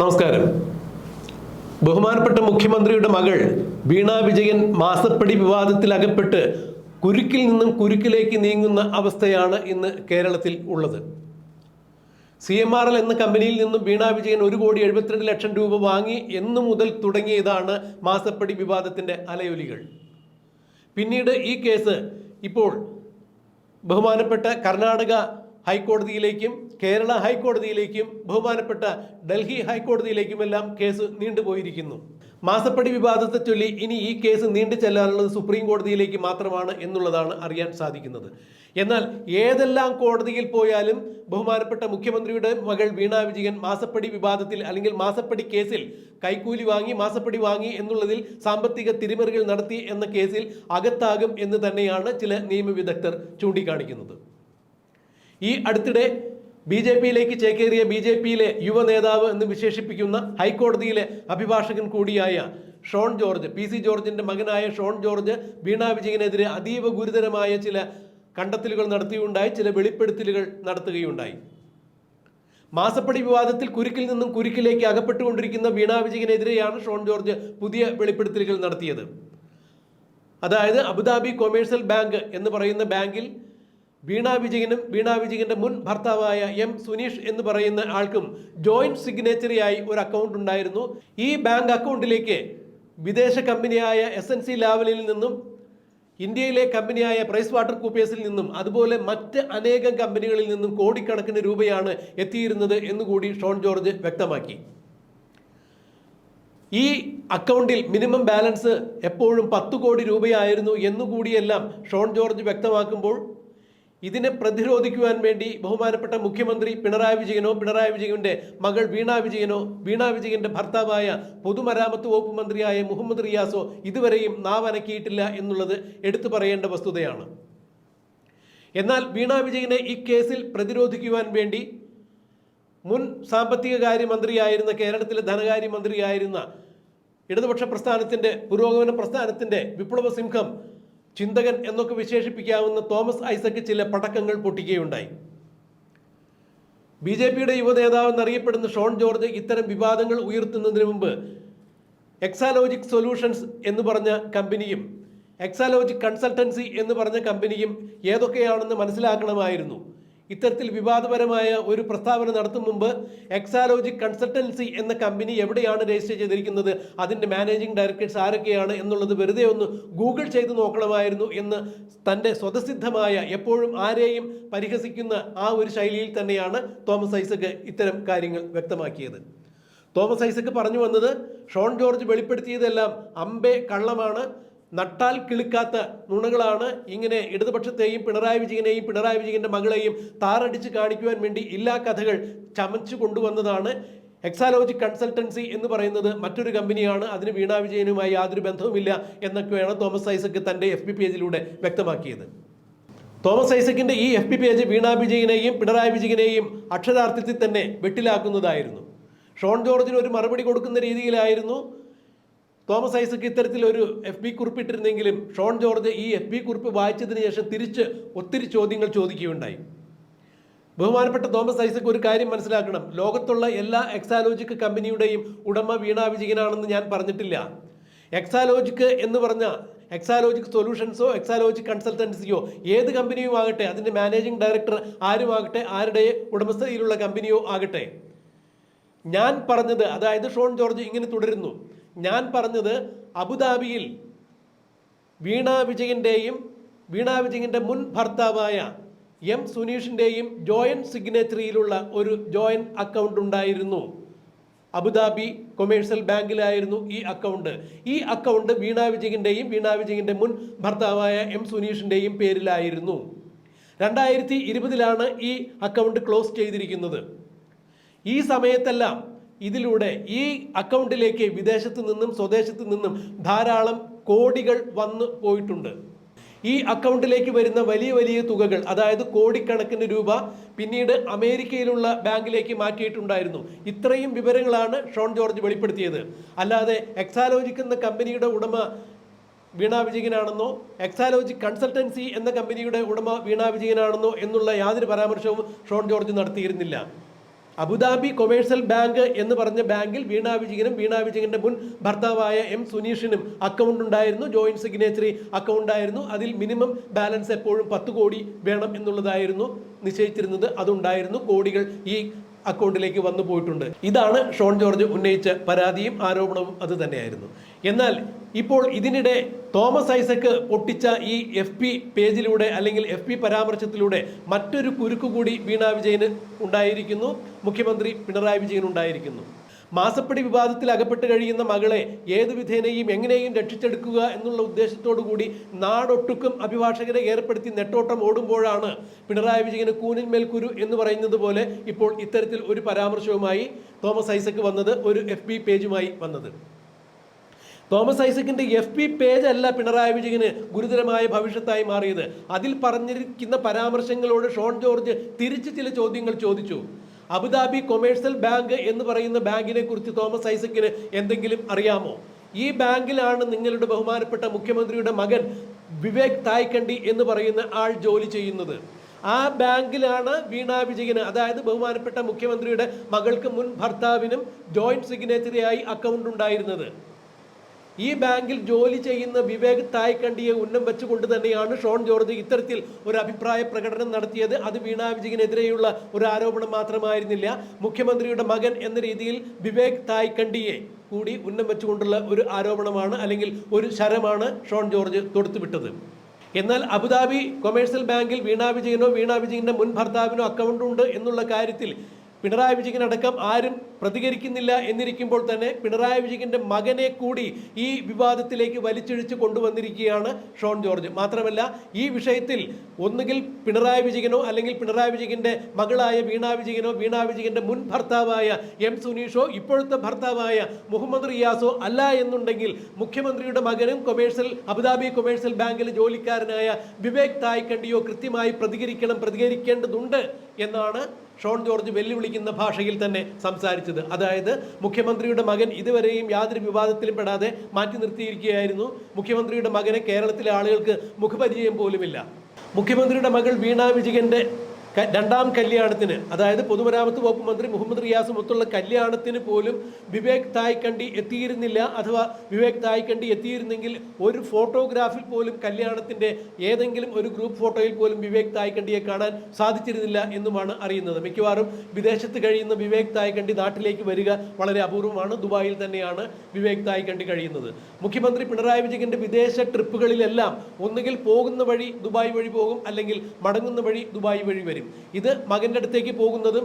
നമസ്കാരം. ബഹുമാനപ്പെട്ട മുഖ്യമന്ത്രിയുടെ മകൾ വീണ വിജയൻ മാസപ്പടി വിവാദത്തിൽ അകപ്പെട്ട് കുരുക്കിൽ നിന്നും കുരുക്കിലേക്ക് നീങ്ങുന്ന അവസ്ഥയാണ് ഇന്ന് കേരളത്തിൽ ഉള്ളത്. സി എം ആർ എൽ എന്ന കമ്പനിയിൽ നിന്നും വീണ വിജയൻ ഒരു കോടി എഴുപത്തിരണ്ട് ലക്ഷം രൂപ വാങ്ങി എന്നു മുതൽ തുടങ്ങിയതാണ് മാസപ്പടി വിവാദത്തിന്റെ അലയൊലികൾ. പിന്നീട് ഈ കേസ് ഇപ്പോൾ ബഹുമാനപ്പെട്ട കർണാടക ഹൈക്കോടതിയിലേക്കും കേരള ഹൈക്കോടതിയിലേക്കും ബഹുമാനപ്പെട്ട ഡൽഹി ഹൈക്കോടതിയിലേക്കുമെല്ലാം കേസ് നീണ്ടുപോയിരിക്കുന്നു. മാസപ്പടി വിവാദത്തെ ചൊല്ലി ഇനി ഈ കേസ് നീണ്ടു ചെല്ലാനുള്ളത് സുപ്രീം കോടതിയിലേക്ക് മാത്രമാണ് എന്നുള്ളതാണ് അറിയാൻ സാധിക്കുന്നത്. എന്നാൽ ഏതെല്ലാം കോടതിയിൽ പോയാലും ബഹുമാനപ്പെട്ട മുഖ്യമന്ത്രിയുടെ മകൾ വീണ വിജയൻ മാസപ്പടി വിവാദത്തിൽ അല്ലെങ്കിൽ മാസപ്പടി കേസിൽ കൈക്കൂലി വാങ്ങി മാസപ്പടി വാങ്ങി എന്നുള്ളതിൽ സാമ്പത്തിക തിരിമറികൾ നടത്തി എന്ന കേസിൽ അകത്താകും എന്ന് തന്നെയാണ് ചില നിയമവിദഗ്ധർ ചൂണ്ടിക്കാണിക്കുന്നത്. ഈ അടുത്തിടെ ബി ജെ പിയിലേക്ക് ചേക്കേറിയ ബി ജെ പിയിലെ യുവ നേതാവ് എന്ന് വിശേഷിപ്പിക്കുന്ന ഹൈക്കോടതിയിലെ അഭിഭാഷകൻ കൂടിയായ ഷോൺ ജോർജ് പി സി ജോർജിന്റെ മകനായ ഷോൺ ജോർജ് വീണ വിജയനെതിരെ അതീവ ഗുരുതരമായ ചില കണ്ടെത്തലുകൾ നടത്തിയുണ്ടായി ചില വെളിപ്പെടുത്തലുകൾ നടത്തുകയുണ്ടായി. മാസപ്പടി വിവാദത്തിൽ കുരുക്കിൽ നിന്നും കുരുക്കിലേക്ക് അകപ്പെട്ടുകൊണ്ടിരിക്കുന്ന വീണ വിജയനെതിരെയാണ് ഷോൺ ജോർജ് പുതിയ വെളിപ്പെടുത്തലുകൾ നടത്തിയത്. അതായത് അബുദാബി കൊമേഴ്സ്യൽ ബാങ്ക് എന്ന് പറയുന്ന ബാങ്കിൽ വീണ വിജയനും വീണ വിജയന്റെ മുൻ ഭർത്താവായ എം സുനീഷ് എന്ന് പറയുന്ന ആൾക്കും ജോയിന്റ് സിഗ്നേച്ചറിയായി ഒരു അക്കൗണ്ട് ഉണ്ടായിരുന്നു. ഈ ബാങ്ക് അക്കൗണ്ടിലേക്ക് വിദേശ കമ്പനിയായ എസ് എൻ സി ലാവലിൽ നിന്നും ഇന്ത്യയിലെ കമ്പനിയായ പ്രൈസ് വാട്ടർ കൂപ്പേഴ്സിൽ നിന്നും അതുപോലെ മറ്റ് അനേകം കമ്പനികളിൽ നിന്നും കോടിക്കണക്കിന് രൂപയാണ് എത്തിയിരുന്നത് എന്നുകൂടി ഷോൺ ജോർജ് വ്യക്തമാക്കി. ഈ അക്കൗണ്ടിൽ മിനിമം ബാലൻസ് എപ്പോഴും പത്ത് കോടി രൂപയായിരുന്നു എന്നുകൂടിയെല്ലാം ഷോൺ ജോർജ് വ്യക്തമാക്കുമ്പോൾ ഇതിനെ പ്രതിരോധിക്കുവാൻ വേണ്ടി ബഹുമാനപ്പെട്ട മുഖ്യമന്ത്രി പിണറായി വിജയനോ പിണറായി വിജയന്റെ മകൾ വീണ വിജയനോ വീണ വിജയന്റെ ഭർത്താവായ പൊതുമരാമത്ത് വകുപ്പ് മന്ത്രിയായ മുഹമ്മദ് റിയാസോ ഇതുവരെയും നാവനക്കിയിട്ടില്ല എന്നുള്ളത് എടുത്തു പറയേണ്ട വസ്തുതയാണ്. എന്നാൽ വീണ വിജയനെ ഈ കേസിൽ പ്രതിരോധിക്കുവാൻ വേണ്ടി മുൻ സാമ്പത്തിക കാര്യമന്ത്രിയായിരുന്ന കേരളത്തിലെ ധനകാര്യമന്ത്രിയായിരുന്ന ഇടതുപക്ഷ പ്രസ്ഥാനത്തിന്റെ പുരോഗമന പ്രസ്ഥാനത്തിന്റെ വിപ്ലവ സിംഹം ചിന്തകൻ എന്നൊക്കെ വിശേഷിപ്പിക്കാവുന്ന തോമസ് ഐസക്ക് ചില പടക്കങ്ങൾ പൊട്ടിക്കുകയുണ്ടായി. ബി ജെ പിയുടെ യുവനേതാവ് എന്നറിയപ്പെടുന്ന ഷോൺ ജോർജ് ഇത്തരം വിവാദങ്ങൾ ഉയർത്തുന്നതിന് മുമ്പ് എക്സാലോജിക് സൊല്യൂഷൻസ് എന്ന് പറഞ്ഞ കമ്പനിയും എക്സാലോജിക് കൺസൾട്ടൻസി എന്ന് പറഞ്ഞ കമ്പനിയും ഏതൊക്കെയാണെന്ന് മനസ്സിലാക്കണമായിരുന്നു. ഇത്തരത്തിൽ വിവാദപരമായ ഒരു പ്രസ്താവന നടത്തും മുമ്പ് എക്സാലോജി കൺസൾട്ടൻസി എന്ന കമ്പനി എവിടെയാണ് രജിസ്റ്റർ ചെയ്തിരിക്കുന്നത്? അതിന്റെ മാനേജിംഗ് ഡയറക്ടേഴ്സ് ആരൊക്കെയാണ് എന്നുള്ളത് വെറുതെ ഒന്ന് ഗൂഗിൾ ചെയ്ത് നോക്കണമായിരുന്നു എന്ന് തന്റെ സ്വതസിദ്ധമായ എപ്പോഴും ആരെയും പരിഹസിക്കുന്ന ആ ഒരു ശൈലിയിൽ തന്നെയാണ് തോമസ് ഐസക് ഇത്തരം കാര്യങ്ങൾ വ്യക്തമാക്കിയത്. തോമസ് ഐസക് പറഞ്ഞു വന്നത് ഷോൺ ജോർജ് വെളിപ്പെടുത്തിയതെല്ലാം അമ്പേ കള്ളമാണ്. നട്ടാൽ കിളുക്കാത്ത നുണകളാണ് ഇങ്ങനെ ഇടതുപക്ഷത്തെയും പിണറായി വിജയനെയും പിണറായി വിജയന്റെ മകളെയും താറടിച്ച് കാണിക്കുവാൻ വേണ്ടി എല്ലാ കഥകൾ ചമച്ചു കൊണ്ടുവന്നതാണ്. എക്സാലോജി കൺസൾട്ടൻസി എന്ന് പറയുന്നത് മറ്റൊരു കമ്പനിയാണ്. അതിന് വീണ വിജയനുമായി യാതൊരു ബന്ധവുമില്ല എന്നൊക്കെയാണ് തോമസ് ഐസക് തന്റെ എഫ് ബി പേജിലൂടെ വ്യക്തമാക്കിയത്. തോമസ് ഐസക്കിന്റെ ഈ എഫ് ബി പേജ് വീണ വിജയനെയും പിണറായി വിജയനെയും അക്ഷരാർത്ഥത്തിൽ തന്നെ വെട്ടിലാക്കുന്നതായിരുന്നു. ഷോൺ ജോർജിന് ഒരു മറുപടി കൊടുക്കുന്ന രീതിയിലായിരുന്നു. തോമസ് ഐസക്ക് ഇത്തരത്തിൽ ഒരു എഫ് ബി കുറിപ്പിട്ടിരുന്നെങ്കിലും ഷോൺ ജോർജ് ഈ എഫ് ബി കുറിപ്പ് വായിച്ചതിന് ശേഷം തിരിച്ച് ഒത്തിരി ചോദ്യങ്ങൾ ചോദിക്കുകയുണ്ടായി. ബഹുമാനപ്പെട്ട തോമസ് ഐസക്ക് ഒരു കാര്യം മനസ്സിലാക്കണം. ലോകത്തുള്ള എല്ലാ എക്സാലോജിക് കമ്പനിയുടെയും ഉടമ വീണ വിജയനാണെന്ന് ഞാൻ പറഞ്ഞിട്ടില്ല. എക്സാലോജിക് എന്ന് പറഞ്ഞ എക്സാലോജിക് സൊല്യൂഷൻസോ എക്സാലോജിക് കൺസൾട്ടൻസിയോ ഏത് കമ്പനിയും ആകട്ടെ അതിന്റെ മാനേജിംഗ് ഡയറക്ടർ ആരുമാകട്ടെ ആരുടെ ഉടമസ്ഥതയിലുള്ള കമ്പനിയോ ആകട്ടെ. ഞാൻ പറഞ്ഞത് അതായത് ഷോൺ ജോർജ് ഇങ്ങനെ തുടരുന്നു. ഞാൻ പറഞ്ഞത് അബുദാബിയിൽ വീണ വിജയന്റെയും വീണ വിജയന്റെ മുൻ ഭർത്താവായ എം സുനീഷിന്റെയും ജോയിന്റ് സിഗ്നേച്ചറിയിലുള്ള ഒരു ജോയിന്റ് അക്കൗണ്ട് ഉണ്ടായിരുന്നു. അബുദാബി കൊമേഴ്സ്യൽ ബാങ്കിലായിരുന്നു ഈ അക്കൗണ്ട്. ഈ അക്കൗണ്ട് വീണ വിജയന്റെയും വീണ വിജയന്റെ മുൻ ഭർത്താവായ എം സുനീഷിന്റെയും പേരിലായിരുന്നു. രണ്ടായിരത്തി ഇരുപതിലാണ് ഈ അക്കൗണ്ട് ക്ലോസ് ചെയ്തിരിക്കുന്നത്. ഈ സമയത്തെല്ലാം ഇതിലൂടെ ഈ അക്കൗണ്ടിലേക്ക് വിദേശത്ത് നിന്നും സ്വദേശത്ത് നിന്നും ധാരാളം കോടികൾ വന്നു പോയിട്ടുണ്ട്. ഈ അക്കൗണ്ടിലേക്ക് വരുന്ന വലിയ വലിയ തുകകൾ അതായത് കോടിക്കണക്കിന് രൂപ പിന്നീട് അമേരിക്കയിലുള്ള ബാങ്കിലേക്ക് മാറ്റിയിട്ടുണ്ടായിരുന്നു. ഇത്രയും വിവരങ്ങളാണ് ഷോൺ ജോർജ് വെളിപ്പെടുത്തിയത്. അല്ലാതെ എക്സാലോജിക് എന്ന കമ്പനിയുടെ ഉടമ വീണ വിജയനാണെന്നോ എക്സാലോജിക് കൺസൾട്ടൻസി എന്ന കമ്പനിയുടെ ഉടമ വീണ വിജയനാണെന്നോ എന്നുള്ള യാതൊരു പരാമർശവും ഷോൺ ജോർജ് നടത്തിയിരുന്നില്ല. അബുദാബി കൊമേഴ്സ്യൽ ബാങ്ക് എന്ന് പറഞ്ഞ ബാങ്കിൽ വീണ വിജയനും വീണ വിജയന്റെ മുൻ ഭർത്താവായ എം സുനീഷിനും അക്കൗണ്ട് ഉണ്ടായിരുന്നു. ജോയിന്റ് സിഗ്നേച്ചറി അക്കൗണ്ട് ആയിരുന്നു. അതിൽ മിനിമം ബാലൻസ് എപ്പോഴും പത്ത് കോടി വേണം എന്നുള്ളതായിരുന്നു നിശ്ചയിച്ചിരുന്നത്. അതുണ്ടായിരുന്നു. കോടികൾ ഈ അക്കൗണ്ടിലേക്ക് വന്നു പോയിട്ടുണ്ട്. ഇതാണ് ഷോൺ ജോർജ് ഉന്നയിച്ച പരാതിയും ആരോപണവും അത് തന്നെയായിരുന്നു. എന്നാൽ ഇപ്പോൾ ഇതിനിടെ തോമസ് ഐസക്ക് പൊട്ടിച്ച ഈ എഫ് പി പേജിലൂടെ അല്ലെങ്കിൽ എഫ് പി പരാമർശത്തിലൂടെ മറ്റൊരു കുരുക്ക് കൂടി വീണ വിജയന് ഉണ്ടായിരിക്കുന്നു. മുഖ്യമന്ത്രി പിണറായി വിജയൻ ഉണ്ടായിരിക്കുന്നു. മാസപ്പടി വിവാദത്തിൽ അകപ്പെട്ട് കഴിയുന്ന മകളെ ഏതു വിധേനയും എങ്ങനെയും രക്ഷിച്ചെടുക്കുക എന്നുള്ള ഉദ്ദേശത്തോടു കൂടി നാടൊട്ടുക്കും അഭിഭാഷകരെ ഏർപ്പെടുത്തി നെട്ടോട്ടം ഓടുമ്പോഴാണ് പിണറായി വിജയന് കൂനിന്മേൽ കുരു എന്ന് പറയുന്നത് പോലെ ഇപ്പോൾ ഇത്തരത്തിൽ ഒരു പരാമർശവുമായി തോമസ് ഐസക്ക് വന്നത് ഒരു എഫ് പേജുമായി വന്നത്. തോമസ് ഐസക്കിന്റെ എഫ് പി പേജ് അല്ല പിണറായി വിജയന് ഗുരുതരമായ ഭവിഷ്യത്തായി മാറിയത്. അതിൽ പറഞ്ഞിരിക്കുന്ന പരാമർശങ്ങളോട് ഷോൺ ജോർജ് തിരിച്ച് ചില ചോദ്യങ്ങൾ ചോദിച്ചു. അബുദാബി കൊമേഴ്സ്യൽ ബാങ്ക് എന്ന് പറയുന്ന ബാങ്കിനെ കുറിച്ച് തോമസ് ഐസക്കിന് എന്തെങ്കിലും അറിയാമോ? ഈ ബാങ്കിലാണ് നിങ്ങളുടെ ബഹുമാനപ്പെട്ട മുഖ്യമന്ത്രിയുടെ മകൻ വിവേക് തായ്ക്കണ്ടി എന്ന് പറയുന്ന ആൾ ജോലി ചെയ്യുന്നത്. ആ ബാങ്കിലാണ് വീണ വിജയന് അതായത് ബഹുമാനപ്പെട്ട മുഖ്യമന്ത്രിയുടെ മകൾക്ക് മുൻ ഭർത്താവിനും ജോയിന്റ് സിഗ്നേച്ചറിയായി അക്കൗണ്ട് ഉണ്ടായിരുന്നത്. ഈ ബാങ്കിൽ ജോലി ചെയ്യുന്ന വിവേക് തായ്ക്കണ്ടിയെ ഉന്നം വെച്ചുകൊണ്ട് തന്നെയാണ് ഷോൺ ജോർജ് ഇത്തരത്തിൽ ഒരു അഭിപ്രായ പ്രകടനം നടത്തിയത്. അത് വീണ വിജയനെതിരെയുള്ള ഒരു ആരോപണം മാത്രമായിരുന്നില്ല. മുഖ്യമന്ത്രിയുടെ മകൻ എന്ന രീതിയിൽ വിവേക് തായ്ക്കണ്ടിയെ കൂടി ഉന്നം വെച്ചുകൊണ്ടുള്ള ഒരു ആരോപണമാണ് അല്ലെങ്കിൽ ഒരു ശരമാണ് ഷോൺ ജോർജ് തൊടുത്തുവിട്ടത്. എന്നാൽ അബുദാബി കൊമേഴ്സ്യൽ ബാങ്കിൽ വീണ വിജയനോ വീണ വിജയന്റെ മുൻ ഭർത്താവിനോ അക്കൗണ്ട് ഉണ്ട് എന്നുള്ള കാര്യത്തിൽ പിണറായി വിജയനടക്കം ആരും പ്രതികരിക്കുന്നില്ല എന്നിരിക്കുമ്പോൾ തന്നെ പിണറായി വിജയന്റെ മകനെ കൂടി ഈ വിവാദത്തിലേക്ക് വലിച്ചിഴിച്ച് കൊണ്ടുവന്നിരിക്കുകയാണ് ഷോൺ ജോർജ്. മാത്രമല്ല ഈ വിഷയത്തിൽ ഒന്നുകിൽ പിണറായി വിജയനോ അല്ലെങ്കിൽ പിണറായി വിജയന്റെ മകളായ വീണ വിജയനോ വീണ വിജയന്റെ മുൻ ഭർത്താവായ എം സുനീഷോ ഇപ്പോഴത്തെ ഭർത്താവായ മുഹമ്മദ് റിയാസോ അല്ല എന്നുണ്ടെങ്കിൽ മുഖ്യമന്ത്രിയുടെ മകനും കൊമേഴ്സ്യൽ അബുദാബി കൊമേഴ്സ്യൽ ബാങ്കിലെ ജോലിക്കാരനായ വിവേക് തായ്ക്കണ്ടിയോ കൃത്യമായി പ്രതികരിക്കണം പ്രതികരിക്കേണ്ടതുണ്ട് എന്നാണ് ഷോൺ ജോർജ് വെല്ലുവിളിക്കുന്ന ഭാഷയിൽ തന്നെ സംസാരിച്ചത്. അതായത് മുഖ്യമന്ത്രിയുടെ മകൻ ഇതുവരെയും യാതൊരു വിവാദത്തിലും പെടാതെ മാറ്റി നിർത്തിയിരിക്കുകയായിരുന്നു. മുഖ്യമന്ത്രിയുടെ മകനെ കേരളത്തിലെ ആളുകൾക്ക് മുഖപരിചയം പോലുമില്ല. മുഖ്യമന്ത്രിയുടെ മകൾ വീണ വിജയന്റെ രണ്ടാം കല്യാണത്തിന് അതായത് പൊതുമരാമത്ത് വകുപ്പ് മന്ത്രി മുഹമ്മദ് റിയാസ് മൊത്തമുള്ള കല്യാണത്തിന് പോലും വിവേക് തായ്ക്കണ്ടി എത്തിയിരുന്നില്ല. അഥവാ വിവേക് തായ്ക്കണ്ടി എത്തിയിരുന്നെങ്കിൽ ഒരു ഫോട്ടോഗ്രാഫിൽ പോലും കല്യാണത്തിന്റെ ഏതെങ്കിലും ഒരു ഗ്രൂപ്പ് ഫോട്ടോയിൽ പോലും വിവേക് തായ്ക്കണ്ടിയെ കാണാൻ സാധിച്ചിരുന്നില്ല എന്നുമാണ് അറിയുന്നത്. മിക്കവാറും വിദേശത്ത് കഴിയുന്ന വിവേക് തായ്ക്കണ്ടി നാട്ടിലേക്ക് വരിക വളരെ അപൂർവമാണ്. ദുബായിൽ തന്നെയാണ് വിവേക് തായ്ക്കണ്ടി കഴിയുന്നത്. മുഖ്യമന്ത്രി പിണറായി വിജയന്റെ വിദേശ ട്രിപ്പുകളിലെല്ലാം ഒന്നുകിൽ പോകുന്ന വഴി ദുബായ് വഴി പോകും അല്ലെങ്കിൽ മടങ്ങുന്ന വഴി ദുബായ് വഴി വരും. ഇത് മകന്റെ അടുത്തേക്ക് പോകുന്നതും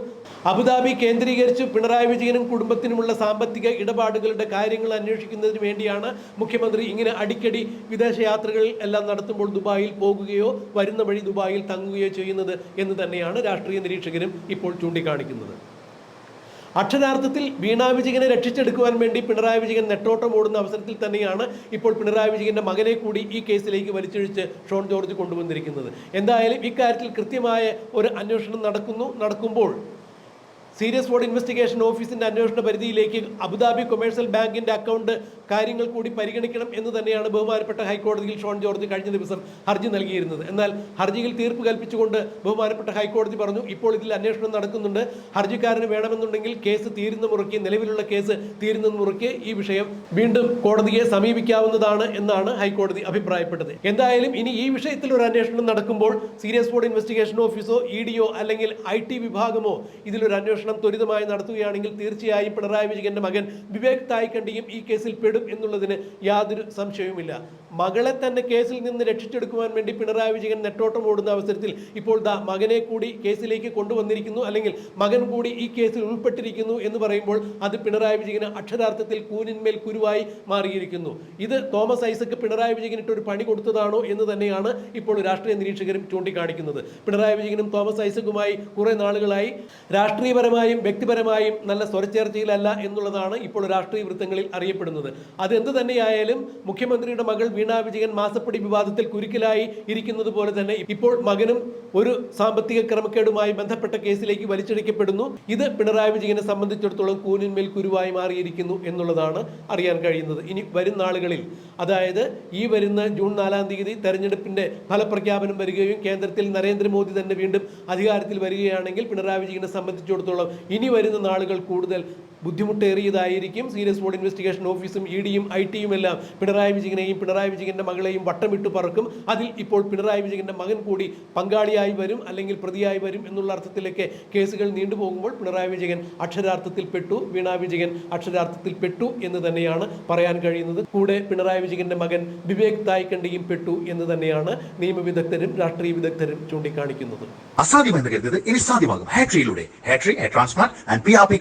അബുദാബി കേന്ദ്രീകരിച്ച് പിണറായി വിജയനും കുടുംബത്തിനുമുള്ള സാമ്പത്തിക ഇടപാടുകളുടെ കാര്യങ്ങൾ അന്വേഷിക്കുന്നതിന് വേണ്ടിയാണ് മുഖ്യമന്ത്രി ഇങ്ങനെ അടിക്കടി വിദേശ യാത്രകൾ എല്ലാം നടത്തുമ്പോൾ ദുബായിൽ പോകുകയോ വരുന്ന വഴി ദുബായിൽ തങ്ങുകയോ ചെയ്യുന്നത് എന്ന് തന്നെയാണ് രാഷ്ട്രീയ നിരീക്ഷകരും ഇപ്പോൾ ചൂണ്ടിക്കാണിക്കുന്നത്. അക്ഷരാർത്ഥത്തിൽ വീണാ വിജയനെ രക്ഷിച്ചെടുക്കുവാൻ വേണ്ടി പിണറായി വിജയൻ നെട്ടോട്ടം ഓടുന്ന അവസരത്തിൽ തന്നെയാണ് ഇപ്പോൾ പിണറായി വിജയന്റെ മകനെ കൂടി ഈ കേസിലേക്ക് വലിച്ചൊഴിച്ച് ഷോൺ ജോർജ് കൊണ്ടുവന്നിരിക്കുന്നത്. എന്തായാലും ഇക്കാര്യത്തിൽ കൃത്യമായ ഒരു അന്വേഷണം നടക്കുന്നു. നടക്കുമ്പോൾ സീരിയസ് ഫോർഡ് ഇൻവെസ്റ്റിഗേഷൻ ഓഫീസിന്റെ അന്വേഷണ പരിധിയിലേക്ക് അബുദാബി കൊമേഴ്സ്യൽ ബാങ്കിന്റെ അക്കൗണ്ട് കാര്യങ്ങൾ കൂടി പരിഗണിക്കണം എന്ന് തന്നെയാണ് ബഹുമാനപ്പെട്ട ഹൈക്കോടതിയിൽ ഷോൺ ജോർജ് കഴിഞ്ഞ ദിവസം ഹർജി നൽകിയിരുന്നത്. എന്നാൽ ഹർജിയിൽ തീർപ്പ് കൽപ്പിച്ചുകൊണ്ട് ബഹുമാനപ്പെട്ട ഹൈക്കോടതി പറഞ്ഞു ഇപ്പോൾ ഇതിൽ അന്വേഷണം നടക്കുന്നുണ്ട്. ഹർജിക്കാരന് വേണമെന്നുണ്ടെങ്കിൽ കേസ് തീരുന്ന മുറയ്ക്ക് നിലവിലുള്ള കേസ് തീരുന്ന മുറയ്ക്ക് ഈ വിഷയം വീണ്ടും കോടതിയെ സമീപിക്കാവുന്നതാണ് എന്നാണ് ഹൈക്കോടതി അഭിപ്രായപ്പെട്ടത്. എന്തായാലും ഇനി ഈ വിഷയത്തിൽ ഒരു അന്വേഷണം നടക്കുമ്പോൾ സീരിയസ് ബോർഡ് ഇൻവെസ്റ്റിഗേഷൻ ഓഫീസോ ഇ ഡിയോ അല്ലെങ്കിൽ ഐ ടി വിഭാഗമോ ഇതിലൊരു അന്വേഷണം ത്വരിതമായി നടത്തുകയാണെങ്കിൽ തീർച്ചയായും പിണറായി വിജയന്റെ മകൻ വിവേക് തായ്ക്കണ്ടിയും ഈ കേസിൽ പെടും എന്നുള്ളതിന് യാതൊരു സംശയവുമില്ല. മകളെ തന്നെ കേസിൽ നിന്ന് രക്ഷിച്ചെടുക്കുവാൻ വേണ്ടി പിണറായി വിജയൻ നെട്ടോട്ടം ഓടുന്ന അവസരത്തിൽ ഇപ്പോൾ ദാ മകനെ കൂടി കേസിലേക്ക് കൊണ്ടുവന്നിരിക്കുന്നു അല്ലെങ്കിൽ മകൻ കൂടി ഈ കേസിൽ ഉൾപ്പെട്ടിരിക്കുന്നു എന്ന് പറയുമ്പോൾ അത് പിണറായി വിജയന് അക്ഷരാർത്ഥത്തിൽ കൂനിന്മേൽ കുരുവായി മാറിയിരിക്കുന്നു. ഇത് തോമസ് ഐസക്ക് പിണറായി വിജയനിട്ട് ഒരു പണി കൊടുത്തതാണോ എന്ന് തന്നെയാണ് ഇപ്പോൾ രാഷ്ട്രീയ നിരീക്ഷകരും ചൂണ്ടിക്കാണിക്കുന്നത്. പിണറായി വിജയനും തോമസ് ഐസക്കുമായി കുറേ നാളുകളായി രാഷ്ട്രീയപരമായും വ്യക്തിപരമായും നല്ല സ്വരച്ചേർച്ചയിലല്ല എന്നുള്ളതാണ് ഇപ്പോൾ രാഷ്ട്രീയ വൃത്തങ്ങളിൽ അറിയപ്പെടുന്നത്. അതെന്ത് തന്നെയായാലും മുഖ്യമന്ത്രിയുടെ മകൾ വീണ വിജയൻ മാസപ്പടി വിവാദത്തിൽ കുരുക്കിലായി ഇരിക്കുന്നത് പോലെ തന്നെ ഇപ്പോൾ മകനും ഒരു സാമ്പത്തിക ക്രമക്കേടുമായി ബന്ധപ്പെട്ട കേസിലേക്ക് വലിച്ചടിക്കപ്പെടുന്നു. ഇത് പിണറായി വിജയനെ സംബന്ധിച്ചിടത്തോളം കൂനിന്മേൽ കുരുവായി മാറിയിരിക്കുന്നു എന്നുള്ളതാണ് അറിയാൻ കഴിയുന്നത്. ഇനി വരും നാളുകളിൽ അതായത് ഈ വരുന്ന ജൂൺ നാലാം തീയതി തെരഞ്ഞെടുപ്പിന്റെ ഫലപ്രഖ്യാപനം വരികയും കേന്ദ്രത്തിൽ നരേന്ദ്രമോദി തന്നെ വീണ്ടും അധികാരത്തിൽ വരികയാണെങ്കിൽ പിണറായി വിജയനെ സംബന്ധിച്ചിടത്തോളം ഇനി വരുന്ന നാളുകൾ കൂടുതൽ ബുദ്ധിമുട്ടേറിയതായിരിക്കും. സീരിയസ് ബോർഡ് ഇൻവെസ്റ്റിഗേഷൻ ഓഫീസും ഇ ഡിയും ഐ ടിയും എല്ലാം പിണറായി വിജയനെയും പിണറായി വിജയന്റെ മകളെയും വട്ടമിട്ട് പറക്കും. അതിൽ ഇപ്പോൾ പിണറായി വിജയന്റെ മകൻ കൂടി പങ്കാളിയായി വരും അല്ലെങ്കിൽ പ്രതിയായി വരും എന്നുള്ള അർത്ഥത്തിലൊക്കെ കേസുകൾ നീണ്ടുപോകുമ്പോൾ പിണറായി വിജയൻ അക്ഷരാർത്ഥത്തിൽ പെട്ടു വീണാ വിജയൻ അക്ഷരാർത്ഥത്തിൽ പെട്ടു എന്ന് തന്നെയാണ് പറയാൻ കഴിയുന്നത്. കൂടെ പിണറായി വിജയന്റെ മകൻ വിവേക് തായ്ക്കണ്ടിയും പെട്ടു എന്ന് തന്നെയാണ് നിയമവിദഗ്ധരും രാഷ്ട്രീയ വിദഗ്ധരും ചൂണ്ടിക്കാണിക്കുന്നത്. അസാധ്യമെന്ന് കരുതിയത് ഇനി സാധ്യമാകും. ഹാട്രിയിലൂടെ ഹാട്രി transplant and P R P